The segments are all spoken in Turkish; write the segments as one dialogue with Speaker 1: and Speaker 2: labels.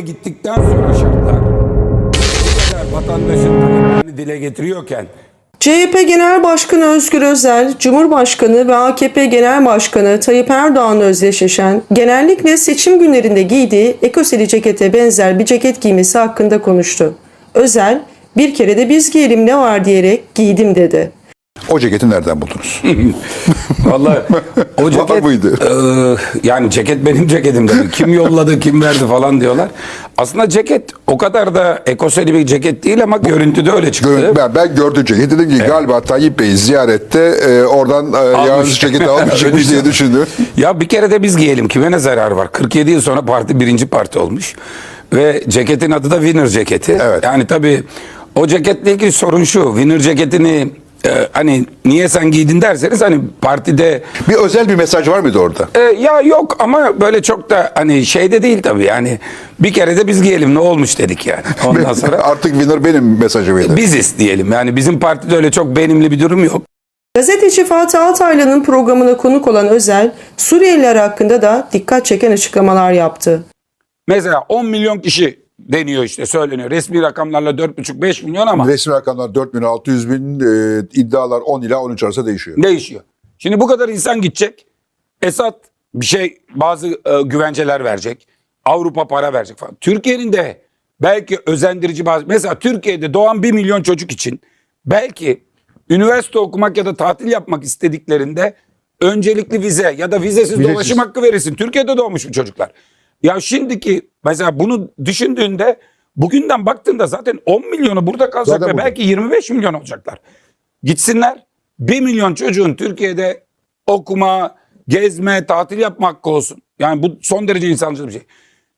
Speaker 1: gittikten sonra şartlar vatandaşın taleplerini dile getiriyorken
Speaker 2: CHP Genel Başkanı Özgür Özel, Cumhurbaşkanı ve AKP Genel Başkanı Tayyip Erdoğan'la özdeşleşen, genellikle seçim günlerinde giydiği ekoseli cekete benzer bir ceket giymesi hakkında konuştu. Özel, bir kere de biz giyelim ne var diyerek giydim dedi.
Speaker 3: O ceketi nereden buldunuz?
Speaker 1: vallahi o
Speaker 3: Var
Speaker 1: ceket
Speaker 3: mıydı?
Speaker 1: Eee, yani ceket benim ceketim dedi. Kim yolladı, kim verdi falan diyorlar. Aslında ceket o kadar da ekoseli bir ceket değil ama görüntüde öyle çıktı.
Speaker 3: Gör- ben, ben gördüm ceketi dedim ki galiba Tayyip Bey ziyarette e, oradan e, yalnız ceketi almış diye düşündüm.
Speaker 1: Ya bir kere de biz giyelim. Kime ne zararı var? 47 yıl sonra parti birinci parti olmuş. Ve ceketin adı da Winner ceketi.
Speaker 3: Evet.
Speaker 1: Yani tabii o ceketle ilgili sorun şu. Winner ceketini e, hani niye sen giydin derseniz hani partide
Speaker 3: Bir özel bir mesaj var mıydı orada?
Speaker 1: e, ya yok ama böyle çok da hani şeyde değil tabii yani bir kere de biz giyelim ne olmuş dedik yani. Ondan sonra
Speaker 3: Artık winner benim mesajı mıydı?
Speaker 1: biziz diyelim yani bizim partide öyle çok benimli bir durum yok.
Speaker 2: Gazeteci Fatih Altaylı'nın programına konuk olan Özel, Suriyeliler hakkında da dikkat çeken açıklamalar yaptı.
Speaker 1: Mesela 10 milyon kişi deniyor işte söyleniyor. Resmi rakamlarla 4,5-5 milyon ama
Speaker 3: Resmi rakamlar 4 bin 600 bin e, iddialar 10 ila 13 arası değişiyor.
Speaker 1: değişiyor. Şimdi bu kadar insan gidecek. Esad bir şey bazı e, güvenceler verecek. Avrupa para verecek falan. Türkiye'nin de belki özendirici bazı mesela Türkiye'de doğan 1 milyon çocuk için belki üniversite okumak ya da tatil yapmak istediklerinde öncelikli vize ya da vizesiz,
Speaker 3: Vizesiz.
Speaker 1: dolaşım hakkı verilsin. Türkiye'de doğmuş bu çocuklar. Ya şimdiki mesela bunu düşündüğünde bugünden baktığında zaten 10 milyonu burada kalacak
Speaker 3: Zaten
Speaker 1: ve
Speaker 3: burada.
Speaker 1: belki 25 milyon olacaklar. Gitsinler 1 milyon çocuğun Türkiye'de okuma, gezme, tatil yapma hakkı olsun. Yani bu son derece insancıl bir şey.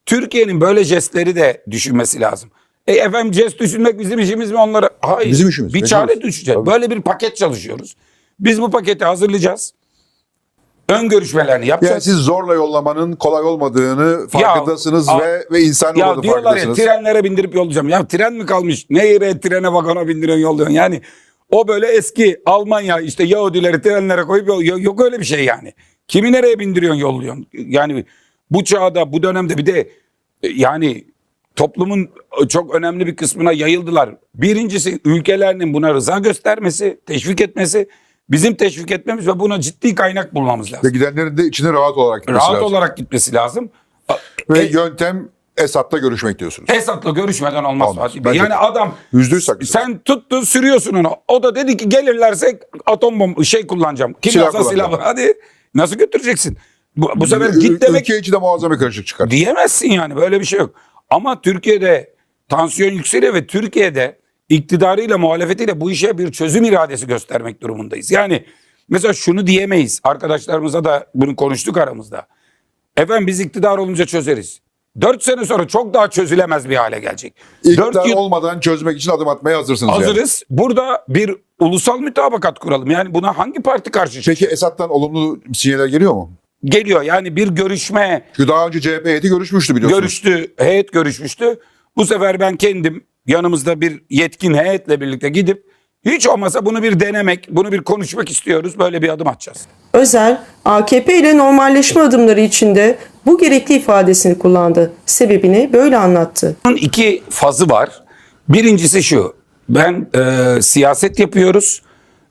Speaker 1: Türkiye'nin böyle jestleri de düşünmesi lazım. E efendim jest düşünmek bizim işimiz mi onlara? Hayır.
Speaker 3: Bizim işimiz,
Speaker 1: Bir çare düşeceğiz.
Speaker 3: Tabii.
Speaker 1: Böyle bir paket çalışıyoruz. Biz bu paketi hazırlayacağız. Ön görüşmelerini yapacağız.
Speaker 3: Yani siz zorla yollamanın kolay olmadığını farkındasınız
Speaker 1: a-
Speaker 3: ve ve insan
Speaker 1: Ya
Speaker 3: olduğunu
Speaker 1: diyorlar ya trenlere bindirip yollayacağım. Ya tren mi kalmış? Ne yere trene vagona bindiriyorsun yolluyorsun? Yani o böyle eski Almanya işte Yahudileri trenlere koyup yok, yok öyle bir şey yani. Kimi nereye bindiriyorsun yolluyorsun? Yani bu çağda bu dönemde bir de e, yani toplumun çok önemli bir kısmına yayıldılar. Birincisi ülkelerinin buna rıza göstermesi, teşvik etmesi, bizim teşvik etmemiz ve buna ciddi kaynak bulmamız
Speaker 3: Ve
Speaker 1: lazım.
Speaker 3: gidenlerin de içine rahat olarak gitmesi
Speaker 1: Rahat
Speaker 3: lazım.
Speaker 1: olarak gitmesi lazım.
Speaker 3: Ve
Speaker 1: E,
Speaker 3: yöntem Esad'la görüşmek diyorsunuz.
Speaker 1: Esat'la görüşmeden olmaz,
Speaker 3: Olmaz.
Speaker 1: Yani adam
Speaker 3: Yüzde yüz haklısınız.
Speaker 1: sen tuttun sürüyorsun onu. O da dedi ki gelirlerse atom bomb şey kullanacağım. Kimyasal silah. Hadi nasıl götüreceksin? Bu, bu sefer git demek
Speaker 3: Ülke içi de muazzam bir karışık çıkar.
Speaker 1: diyemezsin yani böyle bir şey yok. Ama Türkiye'de tansiyon yükseliyor ve Türkiye'de iktidarıyla muhalefetiyle bu işe bir çözüm iradesi göstermek durumundayız. Yani mesela şunu diyemeyiz. Arkadaşlarımıza da bunu konuştuk aramızda. Efendim biz iktidar olunca çözeriz. Dört sene sonra çok daha çözülemez bir hale gelecek.
Speaker 3: İktidar
Speaker 1: Dört yıl
Speaker 3: olmadan çözmek için adım atmaya hazırsınız yani.
Speaker 1: hazırız. Burada bir ulusal mütabakat kuralım. Yani buna hangi parti karşı çıkacak?
Speaker 3: Peki Esad'dan olumlu sinyaller geliyor mu?
Speaker 1: geliyor? Yani bir görüşme
Speaker 3: Çünkü daha önce CHP heyeti görüşmüştü biliyorsunuz.
Speaker 1: görüştü, heyet görüşmüştü. Bu sefer ben kendim yanımızda bir yetkin heyetle birlikte gidip hiç olmasa bunu bir denemek, bunu bir konuşmak istiyoruz. Böyle bir adım atacağız.
Speaker 2: Özel, AKP ile normalleşme adımları içinde bu gerekli ifadesini kullandı. Sebebini böyle anlattı.
Speaker 1: Bunun iki fazı var. Birincisi şu. Ben e, siyaset yapıyoruz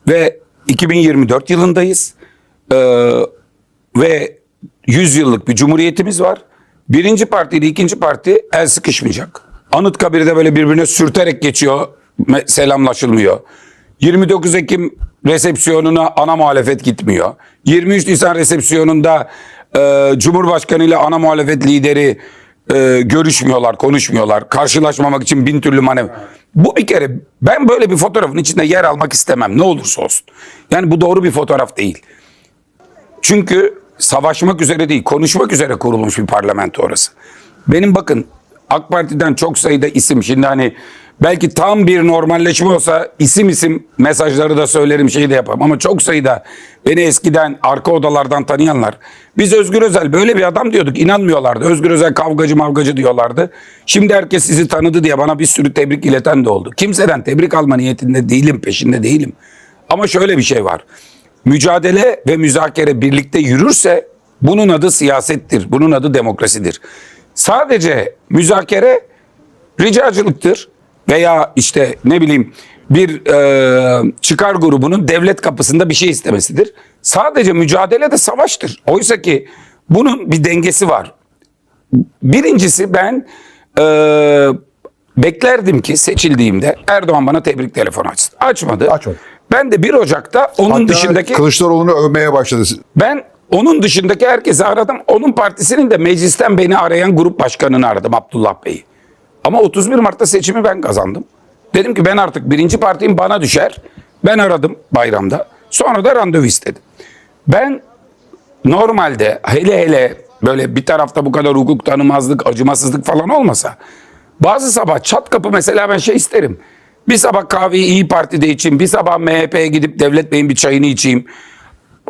Speaker 1: ve 2024 yılındayız. E, ve 100 yıllık bir cumhuriyetimiz var. Birinci parti ile ikinci parti el sıkışmayacak. Anıtkabir'de böyle birbirine sürterek geçiyor. Selamlaşılmıyor. 29 Ekim resepsiyonuna ana muhalefet gitmiyor. 23 Nisan resepsiyonunda e, Cumhurbaşkanı ile ana muhalefet lideri e, görüşmüyorlar, konuşmuyorlar. Karşılaşmamak için bin türlü manev. Bu bir kere ben böyle bir fotoğrafın içinde yer almak istemem ne olursa olsun. Yani bu doğru bir fotoğraf değil. Çünkü savaşmak üzere değil, konuşmak üzere kurulmuş bir parlamento orası. Benim bakın AK Parti'den çok sayıda isim şimdi hani belki tam bir normalleşme olsa isim isim mesajları da söylerim şeyi de yaparım ama çok sayıda beni eskiden arka odalardan tanıyanlar biz Özgür Özel böyle bir adam diyorduk inanmıyorlardı. Özgür Özel kavgacı mavgacı diyorlardı. Şimdi herkes sizi tanıdı diye bana bir sürü tebrik ileten de oldu. Kimseden tebrik alma niyetinde değilim peşinde değilim. Ama şöyle bir şey var mücadele ve müzakere birlikte yürürse bunun adı siyasettir. Bunun adı demokrasidir. Sadece müzakere ricacılıktır veya işte ne bileyim bir e, çıkar grubunun devlet kapısında bir şey istemesidir. Sadece mücadele de savaştır. Oysa ki bunun bir dengesi var. Birincisi ben e, beklerdim ki seçildiğimde Erdoğan bana tebrik telefonu açsın. Açmadı.
Speaker 3: Açmadı.
Speaker 1: Ben de 1 Ocak'ta onun
Speaker 3: Hatta
Speaker 1: dışındaki
Speaker 3: Kılıçdaroğlu'nu övmeye başladı.
Speaker 1: ben onun dışındaki herkesi aradım. Onun partisinin de meclisten beni arayan grup başkanını aradım Abdullah Bey'i. Ama 31 Mart'ta seçimi ben kazandım. Dedim ki ben artık birinci partiyim bana düşer. Ben aradım bayramda. Sonra da randevu istedim. Ben normalde hele hele böyle bir tarafta bu kadar hukuk tanımazlık, acımasızlık falan olmasa bazı sabah çat kapı mesela ben şey isterim. Bir sabah kahveyi İyi Parti'de içeyim, bir sabah MHP'ye gidip Devlet Bey'in bir çayını içeyim.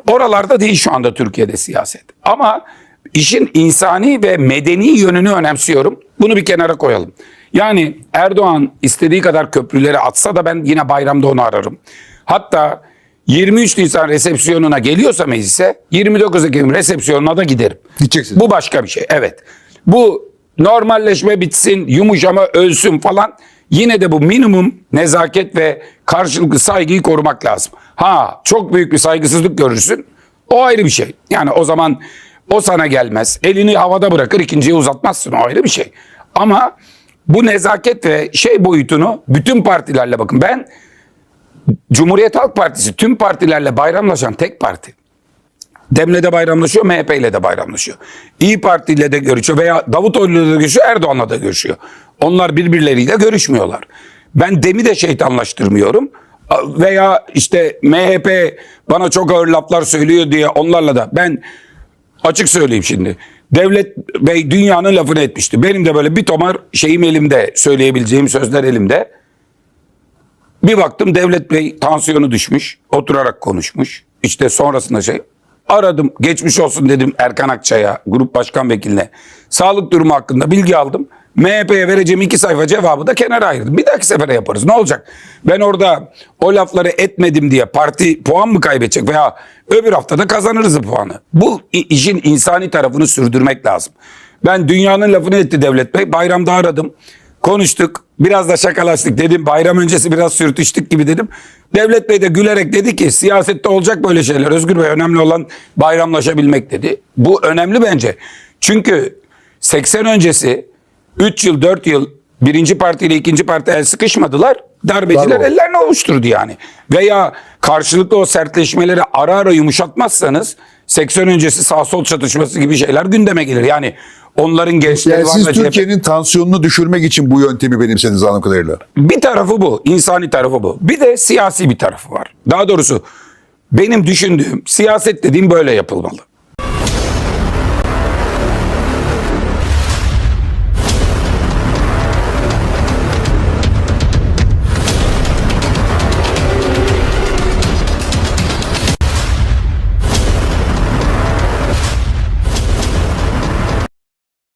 Speaker 1: Oralarda değil şu anda Türkiye'de siyaset. Ama işin insani ve medeni yönünü önemsiyorum. Bunu bir kenara koyalım. Yani Erdoğan istediği kadar köprüleri atsa da ben yine bayramda onu ararım. Hatta 23 Nisan resepsiyonuna geliyorsa meclise 29 Ekim resepsiyonuna da giderim.
Speaker 3: Gideceksin.
Speaker 1: Bu başka bir şey. Evet. Bu normalleşme bitsin, yumuşama ölsün falan. Yine de bu minimum nezaket ve karşılıklı saygıyı korumak lazım. Ha çok büyük bir saygısızlık görürsün. O ayrı bir şey. Yani o zaman o sana gelmez. Elini havada bırakır ikinciye uzatmazsın. O ayrı bir şey. Ama bu nezaket ve şey boyutunu bütün partilerle bakın. Ben Cumhuriyet Halk Partisi tüm partilerle bayramlaşan tek parti. Dem'le de bayramlaşıyor, MHP ile de bayramlaşıyor. İyi Parti ile de görüşüyor veya Davutoğlu ile de görüşüyor, Erdoğan'la da görüşüyor. Onlar birbirleriyle görüşmüyorlar. Ben Dem'i de şeytanlaştırmıyorum. Veya işte MHP bana çok ağır laflar söylüyor diye onlarla da ben açık söyleyeyim şimdi. Devlet Bey dünyanın lafını etmişti. Benim de böyle bir tomar şeyim elimde, söyleyebileceğim sözler elimde. Bir baktım Devlet Bey tansiyonu düşmüş. Oturarak konuşmuş. İşte sonrasında şey. Aradım. Geçmiş olsun dedim Erkan Akçay'a, grup başkan vekiline. Sağlık durumu hakkında bilgi aldım. MHP'ye vereceğim iki sayfa cevabı da kenara ayırdım. Bir dahaki sefere yaparız. Ne olacak? Ben orada o lafları etmedim diye parti puan mı kaybedecek veya öbür haftada kazanırız puanı. Bu işin insani tarafını sürdürmek lazım. Ben dünyanın lafını etti Devlet Bey. Bayramda aradım. Konuştuk. Biraz da şakalaştık. Dedim bayram öncesi biraz sürtüştük gibi dedim. Devlet Bey de gülerek dedi ki siyasette olacak böyle şeyler. Özgür Bey önemli olan bayramlaşabilmek dedi. Bu önemli bence. Çünkü 80 öncesi 3 yıl 4 yıl birinci partiyle ikinci parti el sıkışmadılar. Darbeciler
Speaker 3: Bravo.
Speaker 1: ellerini ovuşturdu yani. Veya karşılıklı o sertleşmeleri ara ara yumuşatmazsanız 80 öncesi sağ sol çatışması gibi şeyler gündeme gelir. Yani onların gençleri
Speaker 3: Yani
Speaker 1: var
Speaker 3: siz Türkiye'nin tansiyonunu düşürmek için bu yöntemi benimsediniz anladığım kadarıyla.
Speaker 1: bir tarafı bu. insani tarafı bu. Bir de siyasi bir tarafı var. Daha doğrusu benim düşündüğüm siyaset dediğim böyle yapılmalı.